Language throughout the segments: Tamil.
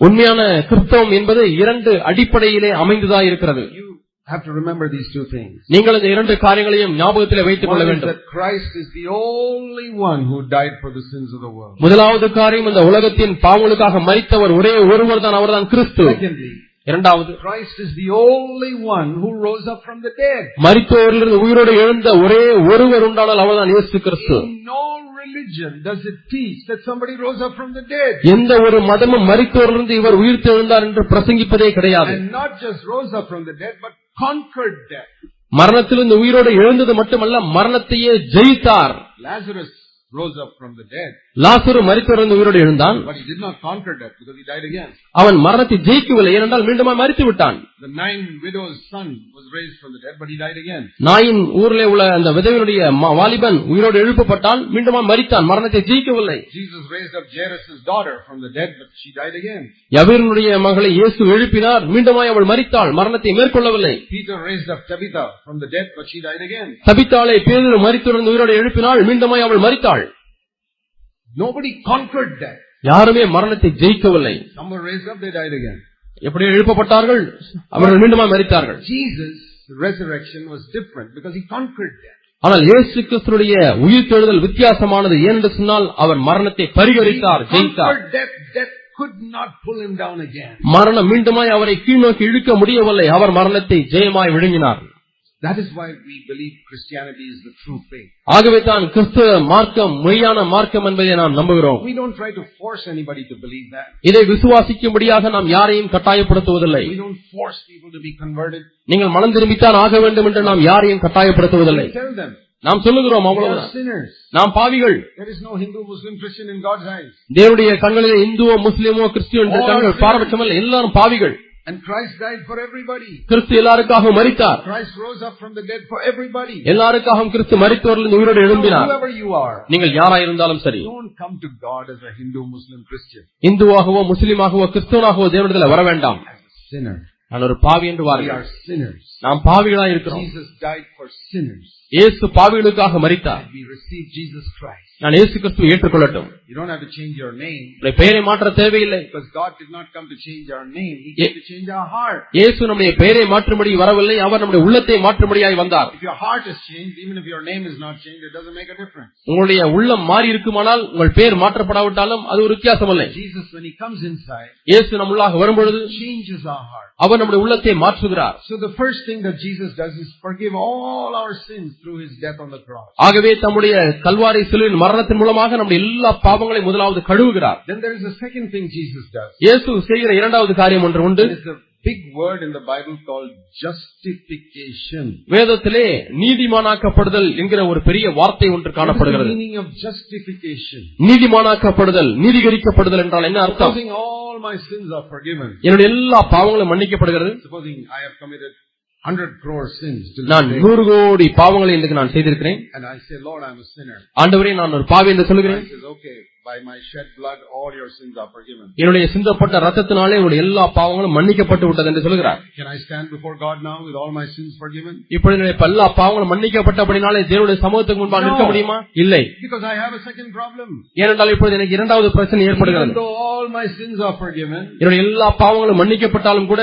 உண்மையான கிறிஸ்தவம் என்பது இரண்டு அடிப்படையிலே அமைந்ததா இருக்கிறது You have to remember these two things. நீங்கள் இந்த இரண்டு காரியங்களையும் ஞாபகத்தில் வைத்துக் கொள்ள One is வேண்டும் that Christ is the only one who died for the sins of the world. முதலாவது காரியம் இந்த உலகத்தின் பாவங்களுக்காக மரித்தவர் ஒரே ஒருவர் தான் அவர்தான் கிறிஸ்து Secondly, இரண்டாவது Christ is the only one who rose up from the dead. மரித்தோரிலிருந்து உயிரோடு எழுந்த ஒரே ஒருவர் உண்டானால் அவர்தான் இயேசு கிறிஸ்து In no religion does it teach that somebody rose up from the dead. எந்த ஒரு மதமும் மரித்தோரிலிருந்து இவர் உயிர் தெழுந்தார் என்று பிரசங்கிப்பதே கிடையாது And not just rose up from the dead, but conquered death. மரணத்திலிருந்து உயிரோடு எழுந்தது மட்டுமல்ல மரணத்தையே ஜெயித்தார் Lazarus rose up from the dead, லாசரு மரித்தோரிலிருந்து உயிரோடு எழுந்தான். அவன் மரணத்தை ஜெயிக்கவில்லை ஏனென்றால் மீண்டுமா மரித்து விட்டான். நாயின் ஊரிலே உள்ள அந்த விதவினுடைய ம- வாலிபன் உயிரோடு எழுப்பப்பட்டான் மீண்டுமா மரித்தான் மரணத்தை ஜெயிக்கவில்லை. யவீரனுடைய மகளை இயேசு எழுப்பினார் மீண்டுமாய் அவள் மரித்தாள் மரணத்தை மேற்கொள்ளவில்லை. தபித்தாளை பேதர் மரித்துடன் உயிரோடு எழுப்பினாள் மீண்டுமாய் அவள் மரித்தாள் Nobody conquered death. யாருமே மரணத்தை ஜெயிக்கவில்லை Some were raised up, they died again. எப்படி எழுப்பப்பட்டார்கள் அவர்கள் மீண்டுமாய் மரித்தார்கள் Jesus' resurrection was different because he conquered death. ஆனால் இயேசு கிறிஸ்துடைய உயிர் தெழுதல் வித்தியாசமானது ஏனென்று சொன்னால் அவர் மரணத்தை பரிகரித்தார் ஜெயித்தார் conquered death. Death could not pull him down again. மரணம் மீண்டுமாய் அவரை கீழ்நோக்கி இழுக்க முடியவில்லை அவர் மரணத்தை ஜெயமாய் விழுங்கினார் That is why we believe Christianity is the true faith. ஆகவே தான் கிறிஸ்துவ மார்க்கம் மெய்யான மார்க்கம் என்பதை நாம் நம்புகிறோம் We don't try to force anybody to believe that. இதை விசுவாசிக்கும்படியாக நாம் யாரையும் கட்டாயப்படுத்துவதில்லை We don't force people to be converted. நீங்கள் மனம் திரும்பித்தான் ஆக வேண்டும் என்று நாம் யாரையும் கட்டாயப்படுத்துவதில்லை We tell them, நாம் சொல்லுகிறோம் அவ்வளவுதான் sinners. நாம் பாவிகள் There is no Hindu, Muslim, Christian in God's eyes. தேவனுடைய கண்களிலே இந்துவோ முஸ்லிமோ கிறிஸ்டியோ பாரபட்சமல்ல எல்லாரும் பாவிகள் And Christ died for everybody. கிறிஸ்து எல்லாருக்காகவும் மரித்தார் Christ rose up from the dead for everybody. எல்லாருக்காகவும் கிறிஸ்து மரித்தோரிலிருந்து உயிரோடு எழும்பினார் Whoever you are, நீங்கள் யாராயிருந்தாலும் சரி don't come to God as a Hindu, Muslim, Christian. இந்துவாகவோ முஸ்லிமாகவோ கிறிஸ்தவனாகவோ தேவனிடத்தில் வர வேண்டாம் sinner. நான் ஒரு பாவி என்று We வாருங்கள் are sinners. நாம் பாவிகளா இருக்கிறோம். இயேசு பாவிகளுக்காக மரித்தார் We receive Jesus Christ. நான் இயேசு கிறிஸ்துவை ஏற்றுக்கொள்ளட்டும் You don't have to change your name உடைய பெயரை மாற்ற தேவையில்லை because God did not come to change our name. He came to change our heart. இயேசு நம்முடைய பெயரை மாற்றும்படி வரவில்லை அவர் நம்முடைய உள்ளத்தை மாற்றும்படியாய் வந்தார் If your heart is changed, even if your name is not changed, it doesn't make a difference. உங்களுடைய உள்ளம் மாறி இருக்குமானால் உங்கள் பெயர் மாற்றப்படாவிட்டாலும் அது ஒரு வித்தியாசமில்லை Jesus, when He comes inside, இயேசு நம் உள்ளாக வரும்பொழுது changes our heart. அவர் நம்முடைய உள்ளத்தை மாற்றுகிறார் So the first thing that Jesus does is forgive all our sins through His death on the cross. ஆகவே தம்முடைய கல்வாரி சிலுவின் மரணத்தின் மூலமாக நம்முடைய எல்லா பாவங்களையும் முதலாவது கழுவுகிறார் Then there is a second thing Jesus does. இயேசு செய்கிற இரண்டாவது காரியம் ஒன்று உண்டு There is a big word in the Bible called justification. வேதத்திலே நீதிமானாக்கப்படுதல் என்கிற ஒரு பெரிய வார்த்தை ஒன்று காணப்படுகிறது meaning of justification? நீதிமானாக்கப்படுதல் நீதிகரிக்கப்படுதல் என்றால் என்ன அர்த்தம் Supposing all my sins are forgiven. என்னுடைய எல்லா பாவங்களும் மன்னிக்கப்படுகிறது Supposing I have committed 100 crore sins till நான் நூறு கோடி பாவங்களை இன்றைக்கு நான் செய்திருக்கிறேன். ஆண்டவரே நான் ஒரு பாவி என்று சொல்லுகிறேன். Says, okay, by my shed blood, all your sins are forgiven. என்னுடைய சிந்தப்பட்ட ரத்தத்தினாலே உங்களுடைய எல்லா பாவங்களும் மன்னிக்கப்பட்டு விட்டது என்று சொல்கிறார் Can I stand before God now with all my sins forgiven? இப்பொழுது என்னுடைய எல்லா பாவங்களும் மன்னிக்கப்பட்டபடினாலே தேவனுடைய சமூகத்துக்கு முன்பாக நிற்க முடியுமா இல்லை Because I have a second problem. ஏனென்றால் இப்பொழுது எனக்கு இரண்டாவது பிரச்சனை ஏற்படுகிறது என்னுடைய எல்லா பாவங்களும் மன்னிக்கப்பட்டாலும் கூட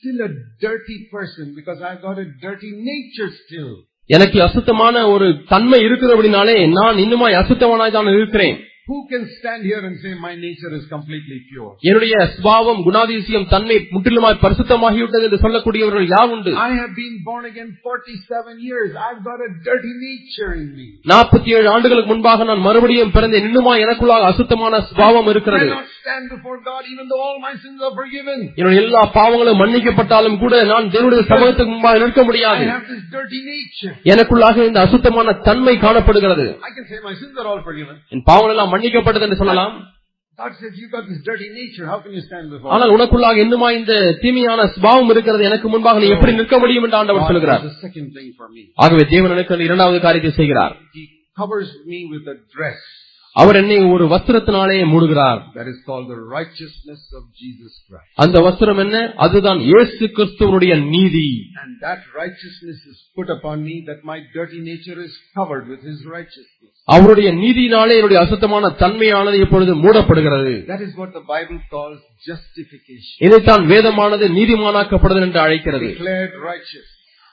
still a dirty person because I've got a dirty nature still. எனக்கு அசுத்தமான ஒரு தன்மை இருக்கிறபடினாலே நான் இன்னுமாய் அசுத்தவனாய் தான் இருக்கிறேன் Who can stand here and say my nature is completely pure? என்னுடைய சுபாவம் குணாதிசயம் தன்மை முற்றிலுமாய் பரிசுத்தமாகிவிட்டது என்று சொல்லக்கூடியவர்கள் யார் உண்டு I have been born again 47 years. I've got a dirty nature in me. நாற்பத்தி ஏழு ஆண்டுகளுக்கு முன்பாக நான் மறுபடியும் பிறந்தேன் இன்னுமா எனக்குள்ளாக அசுத்தமான சுபாவம் I இருக்கிறது cannot stand before God even though all my sins are forgiven. என்னுடைய எல்லா பாவங்களும் மன்னிக்கப்பட்டாலும் கூட நான் தேவனுடைய சமூகத்துக்கு முன்பாக நிற்க I முடியாது have this dirty nature. எனக்குள்ளாக இந்த அசுத்தமான தன்மை காணப்படுகிறது I can say my sins are all forgiven. என் பாவங்கள் எல்லாம் மன்னிக்கப்பட்டது என்று சொல்லலாம். ஆனால் உனக்குள்ளாக இன்னுமா இந்த தீமையான சுபாவம் இருக்கிறது? எனக்கு முன்பாக நீ எப்படி நிற்க முடியும் என்று ஆண்டவர் சொல்கிறார். ஆகவே தேவன் எனக்கு இரண்டாவது காரியத்தை செய்கிறார். அவர் என்னை ஒரு வஸ்திரத்தினாலே மூடுகிறார். அந்த வஸ்திரம் என்ன? அதுதான் இயேசு கிறிஸ்துவனுடைய நீதி. அவருடைய நீதியினாலே என்னுடைய அசுத்தமான தன்மையானது இப்பொழுது மூடப்படுகிறது That is what the Bible calls justification. இதைத்தான் வேதமானது நீதிமானாக்கப்படுதல் என்று அழைக்கிறது Declared righteous.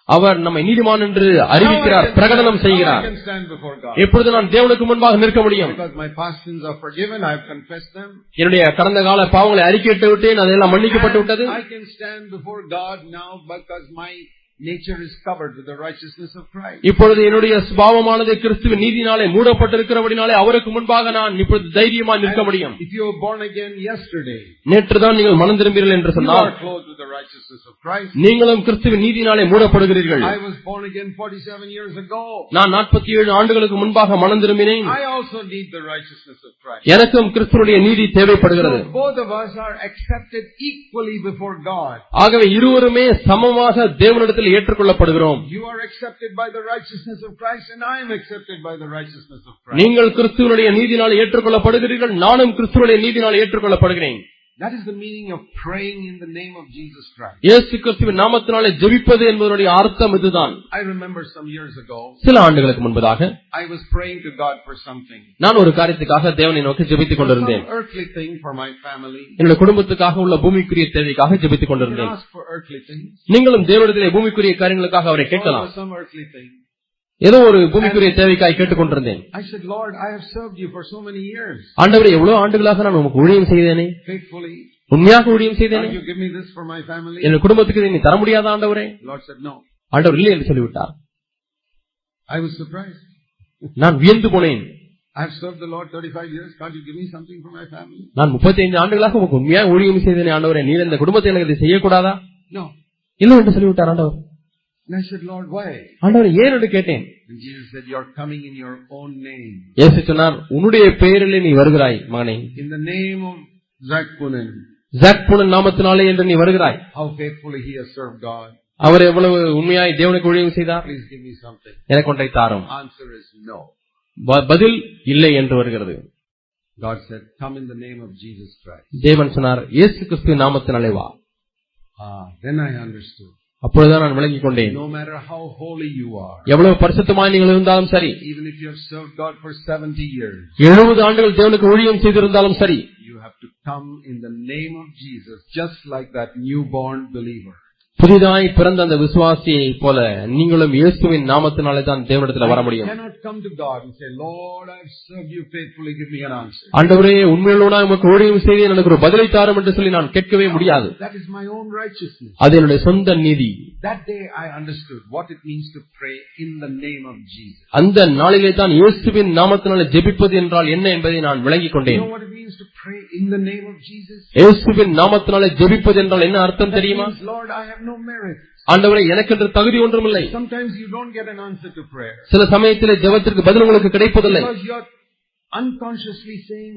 அவர் நம்மை நீதிமான் என்று அறிவிக்கிறார் பிரகடனம் செய்கிறார். எப்பொழுது நான் தேவனுக்கு முன்பாக நிற்க முடியும். என்னுடைய கடந்த கால பாவங்களை அறிக்கையிட்டு விட்டேன் அதெல்லாம் மன்னிக்கப்பட்டு விட்டது Nature is covered with the righteousness of Christ. இப்பொழுது என்னுடைய சுபாவமானது கிறிஸ்துவின் நீதினாலே மூடப்பட்டிருக்கிறபடினாலே அவருக்கு முன்பாக நான் இப்பொழுது தைரியமா நிற்க முடியும் If you were born again yesterday, நேற்றுதான் நீங்கள் மனம் திரும்பீர்கள் என்று சொன்னால் Christ. நீங்களும் கிறிஸ்துவின் நீதினாலே மூடப்படுகிறீர்கள் I was born again 47 years ago. நான் நாற்பத்தி ஏழு ஆண்டுகளுக்கு முன்பாக மனம் திரும்பினேன் I also need the righteousness of Christ. எனக்கும் கிறிஸ்துவனுடைய நீதி தேவைப்படுகிறது. ஆகவே இருவருமே சமமாக தேவனிடத்தில் ஏற்றுக்கொள்ளப்படுகிறோம். நீங்கள் கிறிஸ்துவனுடைய நீதினால் ஏற்றுக்கொள்ளப்படுகிறீர்கள் நானும் கிறிஸ்துவனுடைய நீதினால் ஏற்றுக்கொள்ளப்படுகிறேன் That is the meaning of praying in the name of Jesus Christ. இயேசு கிறிஸ்துவின் நாமத்தினாலே ஜெபிப்பது என்பதனுடைய அர்த்தம் இதுதான் I remember some years ago, சில ஆண்டுகளுக்கு முன்பதாக I was praying to God for something. நான் ஒரு காரியத்துக்காக தேவனை நோக்கி ஜெபித்துக் For கொண்டிருந்தேன் some earthly thing for my family. என்னுடைய குடும்பத்துக்காக உள்ள பூமிக்குரிய தேவைக்காக ஜெபித்துக் You can கொண்டிருந்தேன் ask for earthly things. நீங்களும் தேவனிடத்திலே பூமிக்குரிய காரியங்களுக்காக அவரை Or கேட்கலாம் for some earthly thing. ஏதோ ஒரு பூமிக்குரிய தேவைக்காய் கேட்டுக்கொண்டிருந்தேன் I said, Lord, I have served you for so many years. ஆண்டவரே எவ்வளவு ஆண்டுகளாக நான் உமக்கு ஊழியம் செய்தேனே Faithfully. உண்மையாக ஊழியம் செய்தேனே you give me this for my family? என் குடும்பத்துக்கு நீ தர முடியாத ஆண்டவரே Lord said, no. ஆண்டவர் இல்லை என்று சொல்லிவிட்டார் I was surprised. நான் வியந்து போனேன் I have served the Lord 35 years. Can't you give me something for my family? நான் 35 ஆண்டுகளாக உமக்கு உண்மையாக ஊழியம் செய்தேனே ஆண்டவரே நீர் இந்த குடும்பத்தை எனக்கு செய்யக்கூடாதா No. இல்லை என்று சொல்லிவிட்டார் ஆண்டவர் And I said, Lord, why? ஆண்டவர் ஏன் என்று கேட்டேன் And Jesus said, You're coming in your own name. இயேசு சொன்னார் உன்னுடைய பெயரிலே நீ வருகிறாய் மகனே In the name of Zakpunan. ஜாக்புனன் நாமத்தினாலே என்று நீ வருகிறாய் How faithfully he has served God. அவர் எவ்வளவு உண்மையாய் தேவனுக்கு ஊழியம் செய்தார் Please give me something. எனக்கு ஒன்றை தாரும் Answer is no. ப- பதில் இல்லை என்று வருகிறது God said, Come in the name of Jesus Christ. தேவன் சொன்னார் இயேசு கிறிஸ்துவின் நாமத்தினாலே வா Ah, then I understood. அப்பொழுதுதான் நான் விளங்கிக் கொண்டேன் No matter how holy you are, எவ்வளவு பரிசுத்தமாய் நீங்கள் இருந்தாலும் சரி even if you have served God for 70 years, எழுபது ஆண்டுகள் தேவனுக்கு ஊழியம் செய்திருந்தாலும் சரி you have to come in the name of Jesus, just like that newborn believer. புதிதாய் பிறந்த அந்த விசுவாசியை போல நீங்களும் இயேசுவின் நாமத்தினாலே தான் தேவனிடத்தில் வர முடியும். ஆண்டவரே உண்மையுள்ளவனா உமக்கு ஊழியம் செய்து எனக்கு ஒரு பதிலை தாரும் என்று சொல்லி நான் கேட்கவே முடியாது. அது என்னுடைய சொந்த நீதி. அந்த நாளிலே தான் இயேசுவின் நாமத்தினாலே ஜெபிப்பது என்றால் என்ன என்பதை நான் விளங்கிக் கொண்டேன் means to pray in the name of Jesus? இயேசுவின் நாமத்தினாலே ஜெபிப்பது என்றால் என்ன அர்த்தம் தெரியுமா Lord, I have no merit. ஆண்டவரே எனக்கென்று தகுதி ஒன்றுமில்லை Sometimes you don't get an answer to prayer. சில சமயத்திலே ஜெபத்திற்கு பதில் உங்களுக்கு கிடைப்பதில்லை Because unconsciously saying.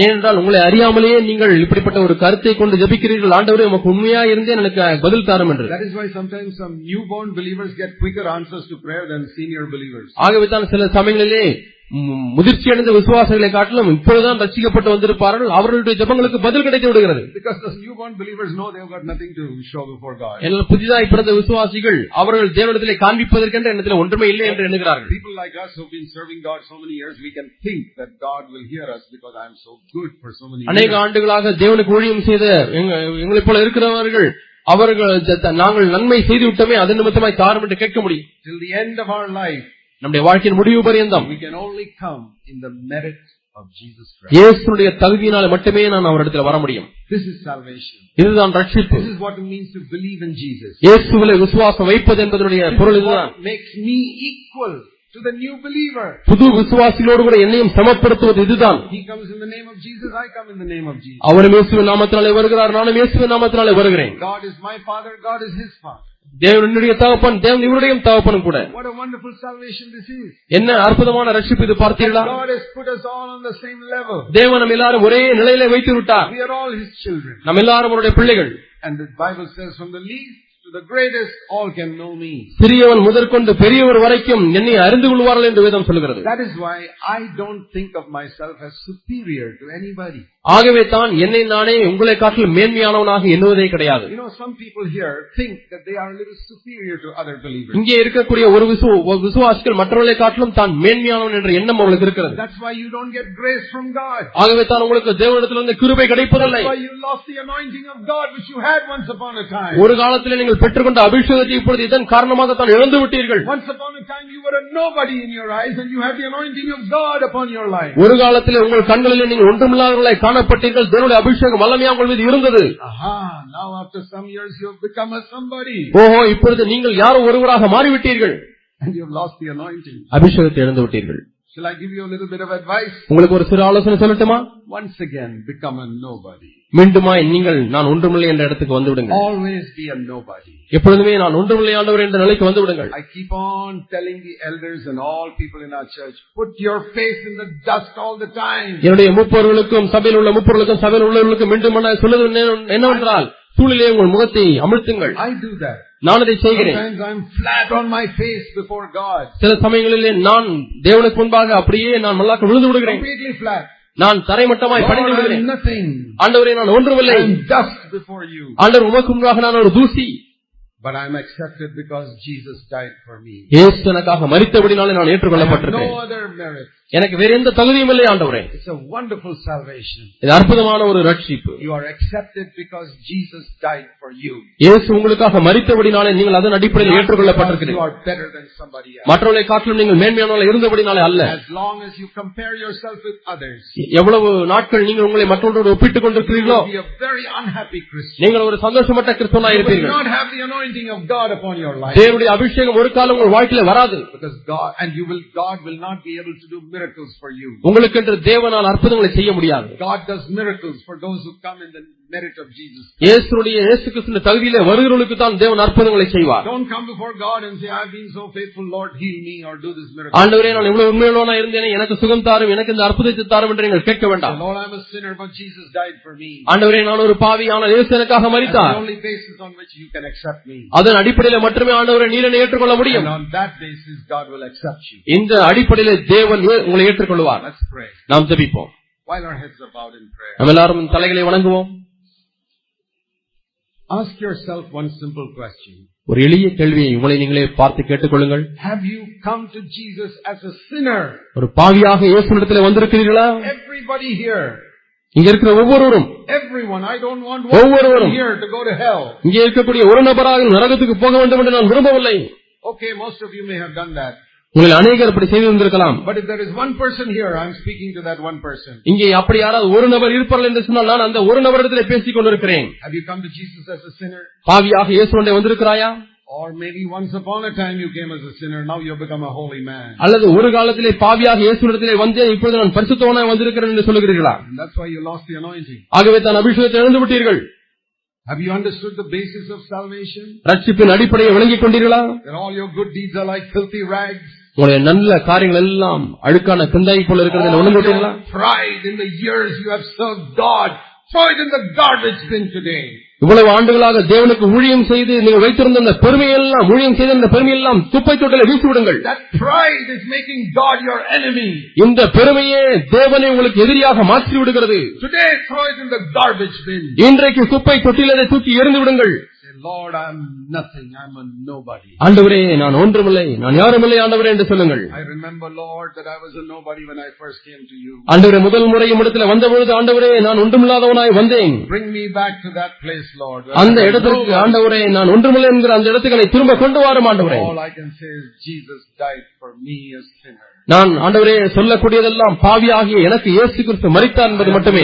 ஏனென்றால் உங்களை அறியாமலேயே நீங்கள் இப்படிப்பட்ட ஒரு கருத்தை கொண்டு ஜெபிக்கிறீர்கள் ஆண்டவரே உமக்கு உண்மையா இருந்தே எனக்கு பதில் தாரும் என்று. ஆகவே தான் சில சமயங்களிலே முதிர்ச்சி அடைந்த விசுவாசங்களை காட்டிலும் இப்பொழுதுதான் ரசிக்கப்பட்டு வந்திருப்பார்கள். அவர்களுடைய ஜெபங்களுக்கு பதில் கிடைத்து விடுகிறது. புதிதாய் பிறந்த விசுவாசிகள் அவர்கள் தேவனிடத்திலே காண்பிப்பதற்கென்ற எண்ணத்தில் ஒன்றுமே இல்லை என்று எண்ணுகிறார்கள். People like us who've been serving God so many years, we can think that God will hear us because I'm so good for so many அநேக. ஆண்டுகளாக தேவனுக்கு ஊழியம் செய்த எங்க- எங்களைப் போல இருக்கிறவர்கள் அவர்கள் நாங்கள் நன்மை செய்து விட்டோமே அதன் நிமித்தமாய் தாரும் என்று கேட்க முடியும். Till the end of our life, நம்முடைய வாழ்க்கையின் முடிவு பரியந்தம் we can only come in the merit of Jesus Christ. இயேசுடைய தகுதியினால் மட்டுமே நான் அவரிடத்தில் வர முடியும் This is salvation. இதுதான் ரட்சிப்பு This is what it means to believe in Jesus. இயேசுவிலே விசுவாசம் வைப்பது என்பதனுடைய பொருள் இதுதான் what makes me equal to the new believer. புது விசுவாசிகளோடு கூட என்னையும் சமப்படுத்துவது இதுதான் He comes in the name of Jesus, I come in the name of Jesus. அவரும் இயேசுவின் நாமத்தினாலே வருகிறார் நானும் இயேசுவின் நாமத்தினாலே வருகிறேன் God is my father, God is his father. தேவன் என்னுடைய தகப்பன் தேவன் இவருடைய தகப்பனும் கூட. என்ன அற்புதமான ரட்சிப்பு இது பார்த்தீர்களா. தேவன் நம்ம எல்லாரும் ஒரே நிலையில வைத்து விட்டார். நம்ம எல்லாரும் அவருடைய பிள்ளைகள். சிறியவன் முதற்கொண்டு பெரியவர் வரைக்கும் என்னை அறிந்து கொள்வார்கள் என்று வேதம் சொல்கிறது ஆகவே தான் என்னை நானே உங்களை காட்டிலும் மேன்மையானவனாக எண்ணுவதே கிடையாது. இங்கே இருக்கக்கூடிய ஒரு விசு ஒரு விசுவாசிகள் மற்றவர்களை காட்டிலும் தான் மேன்மையானவன் என்ற எண்ணம் அவளுக்கு இருக்கிறது. ஆகவே தான் உங்களுக்கு தேவனிடத்திலிருந்து கிருபை கிடைப்பதில்லை. ஒரு காலத்தில் நீங்கள் பெற்றுக்கொண்ட அபிஷேகத்தை இப்பொழுது இதன் காரணமாக தான் இழந்து விட்டீர்கள். ஒரு காலத்தில் உங்கள் கண்களில் நீங்கள் ஒன்றுமில்லாதவர்களாய் காணப்பட்டீர்கள். தேவனுடைய அபிஷேகம் வல்லமையா உங்கள் மீது இருந்தது. ஓஹோ இப்பொழுது நீங்கள் யாரோ ஒருவராக மாறிவிட்டீர்கள். And you have lost the anointing. அபிஷேகத்தை இழந்து விட்டீர்கள் Shall I give you a little bit of advice? உங்களுக்கு ஒரு சிறு ஆலோசனை சொல்லட்டுமா Once again, become a nobody. மீண்டுமாய் நீங்கள் நான் ஒன்றுமில்லை என்ற இடத்துக்கு வந்து விடுங்கள் Always be a nobody. எப்பொழுதுமே நான் ஒன்றுமில்லை ஆண்டவர் என்ற நிலைக்கு வந்து விடுங்கள் I keep on telling the elders and all people in our church, put your face in the dust all the time. என்னுடைய முப்பொருளுக்கும் சபையில் உள்ள முப்பொருளுக்கும் சபையில் உள்ளவர்களுக்கும் மீண்டும் என்ன சொல்லுவது என்ன- என்னவென்றால் சூழலே உங்கள் முகத்தை அமிழ்த்துங்கள் I do that. நான் அதை செய்கிறேன் Sometimes I'm flat on my face before God. சில சமயங்களிலே நான் தேவனுக்கு முன்பாக அப்படியே நான் மல்லாக்க விழுந்து விடுகிறேன். நான் தரைமட்டமாய் பணிந்து விடுகிறேன். ஆண்டவரே நான் ஒன்றுமில்லை. ஆண்டவர் உமக்கு முன்பாக நான் ஒரு தூசி But I'm accepted because Jesus died for me. எனக்காக நான் I have ஏற்றுக்கொள்ளப்பட்டிருக்கேன் no other merit. எனக்கு வேற எந்த தகுதியும் இல்லை ஆண்டவரே It's a wonderful salvation. இது அற்புதமான ஒரு ரட்சிப்பு You are accepted because Jesus died for you. இயேசு உங்களுக்காக மறித்தபடினாலே நீங்கள் அதன் அடிப்படையில் You ஏற்றுக்கொள்ளப்பட்டிருக்கிறீர்கள் are better than somebody else. மற்றவர்களை காட்டிலும் நீங்கள் மேன்மையானவர்கள் இருந்தபடினாலே அல்ல As long as you compare yourself with others, எவ்வளவு நாட்கள் நீங்கள் உங்களை மற்றவர்களோடு ஒப்பிட்டுக் கொண்டிருக்கிறீர்களோ you will be a very unhappy Christian. நீங்கள் ஒரு சந்தோஷமற்ற கிறிஸ்தவனாய் You will இருப்பீர்கள் not have the anointing of God upon your life. தேவனுடைய அபிஷேகம் ஒரு காலம் உங்கள் வாழ்க்கையில வராது Because God, and you will, God will not be able to do miracles for you. உங்களுக்கு என்று தேவனால் அற்புதங்களை செய்ய முடியாது God does miracles for those who come in the merit of Jesus. இயேசுடைய இயேசு கிறிஸ்துவின் தகுதியிலே வருகிறவர்களுக்கு தான் தேவன் அற்புதங்களை செய்வார் Don't come before God and say, I've been so faithful, Lord, heal me or do this miracle. ஆண்டவரே நான் இவ்வளவு உண்மையுள்ளவனா இருந்தேனே எனக்கு சுகம் தாரும் எனக்கு இந்த அற்புதத்தை தாரும் என்று நீங்கள் கேட்க வேண்டாம் Lord, I'm a sinner, but Jesus died for me. ஆண்டவரே நான் ஒரு பாவி ஆனால் இயேசு எனக்காக That's the மறித்தார் only basis on which you can accept me. அதன் அடிப்படையில மட்டுமே ஆண்டவரை நீர் என்னை ஏற்றுக்கொள்ள முடியும் And on that basis, God will accept you. இந்த அடிப்படையில தேவன் உங்களை ஏற்றுக்கொள்வார் Let's pray. நாம் ஜெபிப்போம் While our heads are bowed in prayer, நம்ம எல்லாரும் தலைகளை வணங்குவோம் ask yourself one simple question. ஒரு எளிய கேள்வியை உங்களை நீங்களே பார்த்து கேட்டுக்கொள்ளுங்கள் Have you come to Jesus as a sinner? ஒரு பாவியாக இயேசுனிடத்தில் வந்திருக்கிறீர்களா Everybody here. இங்க இருக்கிற ஒவ்வொருவரும் Everyone. I don't want Oh, one what, what? person here to go to hell. இங்கே இருக்கக்கூடிய ஒரு நபராக நரகத்துக்கு போக வேண்டும் என்று நான் விரும்பவில்லை Okay, most of you may have done that. உங்களில் அநேகர் அப்படி செய்திருந்திருக்கலாம் But if there is one person here, I'm speaking to that one person. இங்கே அப்படி யாராவது ஒரு நபர் இருப்பார்கள் என்று சொன்னால் நான் அந்த ஒரு நபரிடத்தில் பேசிக் கொண்டிருக்கிறேன் Have you come to Jesus as a sinner? பாவியாக இயேசுண்டை வந்திருக்கிறாயா Or maybe once upon a time you came as a sinner, now you have become a holy man. அல்லது ஒரு காலத்திலே பாவியாக இயேசுடத்திலே வந்தேன் இப்பொழுது நான் பரிசுத்தவனாய் வந்திருக்கிறேன் என்று சொல்லுகிறீர்களா And that's why you lost the anointing. ஆகவே தான் அபிஷேகத்தை இழந்து விட்டீர்கள் Have you understood the basis of salvation? ரட்சிப்பின் அடிப்படையை விளங்கிக் கொண்டீர்களா That all your good deeds are like filthy rags? உங்களுடைய நல்ல காரியங்கள் எல்லாம் அழுக்கான கிந்தாய் போல இருக்கிறது உணர்ந்து விட்டீர்களா your pride in the years you have served God, it in the garbage bin today. இவ்வளவு ஆண்டுகளாக தேவனுக்கு ஊழியம் செய்து நீங்கள் வைத்திருந்த அந்த பெருமையெல்லாம் ஊழியம் செய்த அந்த பெருமையெல்லாம் குப்பை தொட்டில வீசி விடுங்கள் pride. இந்த பெருமையே தேவனை உங்களுக்கு எதிரியாக மாற்றி விடுகிறது. இன்றைக்கு குப்பை தொட்டிலே தூக்கி எறிந்து விடுங்கள் Lord, I'm nothing. I'm a nobody. ஆண்டவரே நான் ஒன்றுமில்லை நான் யாருமில்லை ஆண்டவரே என்று சொல்லுங்கள் I remember, Lord, that I was a nobody when I first came to you. ஆண்டவரே முதல் முறை இடத்துல வந்தபொழுது ஆண்டவரே நான் ஒன்றுமில்லாதவனாய் வந்தேன் Bring me back to that place, Lord. where அந்த I was இடத்திற்கு nobody. ஆண்டவரே நான் ஒன்றுமில்லை என்கிற அந்த இடத்துக்கு என்னை திரும்ப கொண்டு வாரும் ஆண்டவரே All I can say is Jesus died for me a sinner. நான் ஆண்டவரே சொல்லக்கூடியதெல்லாம் பாவியாகிய எனக்கு இயேசு கிறிஸ்து மரித்தார் என்பது மட்டுமே.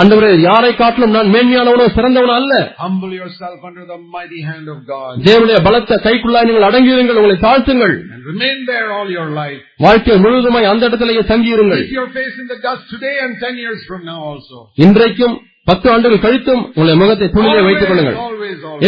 ஆண்டவரே யாரை காட்டிலும் நான் மேன்மையானவனோ சிறந்தவனோ அல்ல தேவனுடைய பலத்த கைக்குள்ளாய் நீங்கள் அடங்கியிருங்கள் உங்களை தாழ்த்துங்கள். வாழ்க்கை முழுவதுமாய் அந்த இடத்திலேயே தங்கியிருங்கள். இன்றைக்கும் பத்து ஆண்டுகள் கழித்தும் உங்களுடைய முகத்தை துணியை வைத்துக் கொள்ளுங்கள்.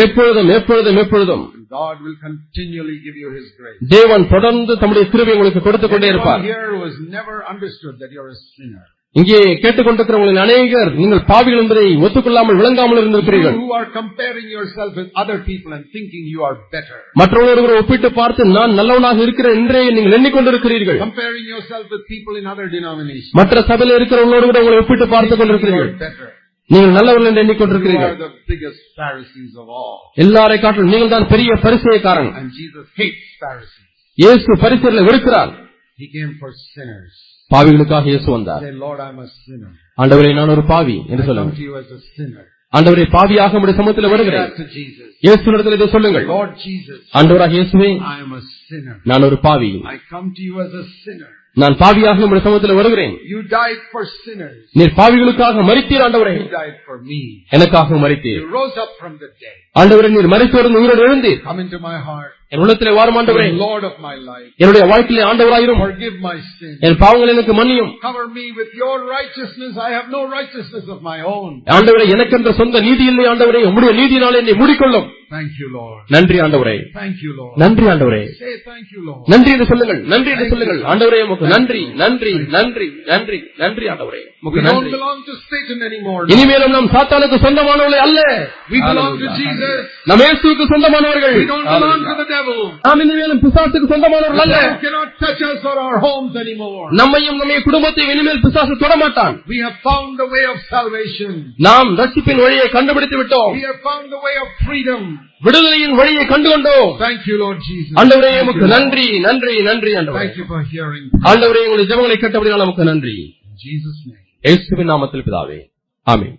எப்பொழுதும் எப்பொழுதும் எப்பொழுதும் God will continually give you His grace. தேவன் தொடர்ந்து தம்முடைய கிருபை உங்களுக்கு கொடுத்துக் கொண்டே இருப்பார் here who has never understood that you're a sinner, இங்கே கேட்டுக்கொண்டிருக்கிறவங்களின் அநேகர் நீங்கள் பாவிகள் என்பதை ஒத்துக்கொள்ளாமல் விளங்காமல் இருந்திருக்கிறீர்கள் You who are comparing yourself with other people and thinking you are better. மற்றவர்களை ஒப்பிட்டு பார்த்து நான் நல்லவனாக இருக்கிறேன் என்றே நீங்கள் எண்ணிக்கொண்டிருக்கிறீர்கள் Comparing yourself with people in other denominations. மற்ற சபையில் இருக்கிறவங்களோடு கூட உங்களை ஒப்பிட்டு பார்த்துக் You கொண்டிருக்கிறீர்கள் are. நீங்கள் நல்லவர்கள் என்று எண்ணிக்கொண்டிருக்கிறீர்கள். எல்லாரை காட்டிலும் நீங்கள் தான் பெரிய பரிசெயக்காரன். இயேசு பரிசெயர்களை வெறுக்கிறார். பாவிகளுக்காக இயேசு வந்தார். ஆண்டவரே நான் ஒரு பாவி என்று sinner. ஆண்டவரே பாவியாக உடைய சமூகத்தில் வருகிறேன். இயேசு இதை சொல்லுங்கள் ஆண்டவராக இயேசுவே. நான் ஒரு பாவி நான் பாவியாக உடைய சமூகத்தில் வருகிறேன். நீர் பாவிகளுக்காக மறித்தீர் ஆண்டவரே. எனக்காக மறித்தீர். ஆண்டவரே நீர் மறித்தோர்ந்து உயிரோடு எழுந்தீர் என் உள்ளத்திலே வாரும் ஆண்டவரே. என்னுடைய வாழ்க்கையிலே ஆண்டவராயிரும் Forgive my sin. என் பாவங்கள் எனக்கு மன்னியும் Cover me with your righteousness. I have no righteousness of my own. ஆண்டவரே எனக்கென்ற சொந்த நீதி இல்லை ஆண்டவரே உம்முடைய நீதியினால் என்னை மூடிக்கொள்ளும் Thank you, Lord. நன்றி ஆண்டவரே Thank you, Lord. நன்றி ஆண்டவரே Say thank you, Lord. நன்றி என்று சொல்லுங்கள் நன்றி என்று சொல்லுங்கள் ஆண்டவரே உமக்கு நன்றி நன்றி நன்றி நன்றி நன்றி ஆண்டவரே We உமக்கு don't நன்றி belong to Satan anymore. இனிமேலும் நாம் சாத்தானுக்கு சொந்தமானவர்களே அல்ல We belong to Jesus. நம் இயேசுவுக்கு சொந்தமானவர்கள் We don't belong to the devil. நாம் இனிமேலும் பிசாசுக்கு சொந்தமானவர்கள் அல்ல You cannot touch us or our homes anymore. நம்மையும் நம்முடைய குடும்பத்தையும் இனிமேல் பிசாசு தொடமாட்டான் We have found the way of salvation. நாம் ரட்சிப்பின் வழியை கண்டுபிடித்து விட்டோம் We have found the way of freedom. விடுதலையின் வழியை கண்டு கொண்டோம் Thank you, Lord Jesus. ஆண்டவரே Thank உமக்கு you, Lord. நன்றி நன்றி நன்றி ஆண்டவரே Thank you for hearing. ஆண்டவரே உங்களுடைய ஜெபங்களை கேட்டபடியால் நமக்கு நன்றி Jesus' name. இயேசுவின் நாமத்தில் பிதாவே ஆமென்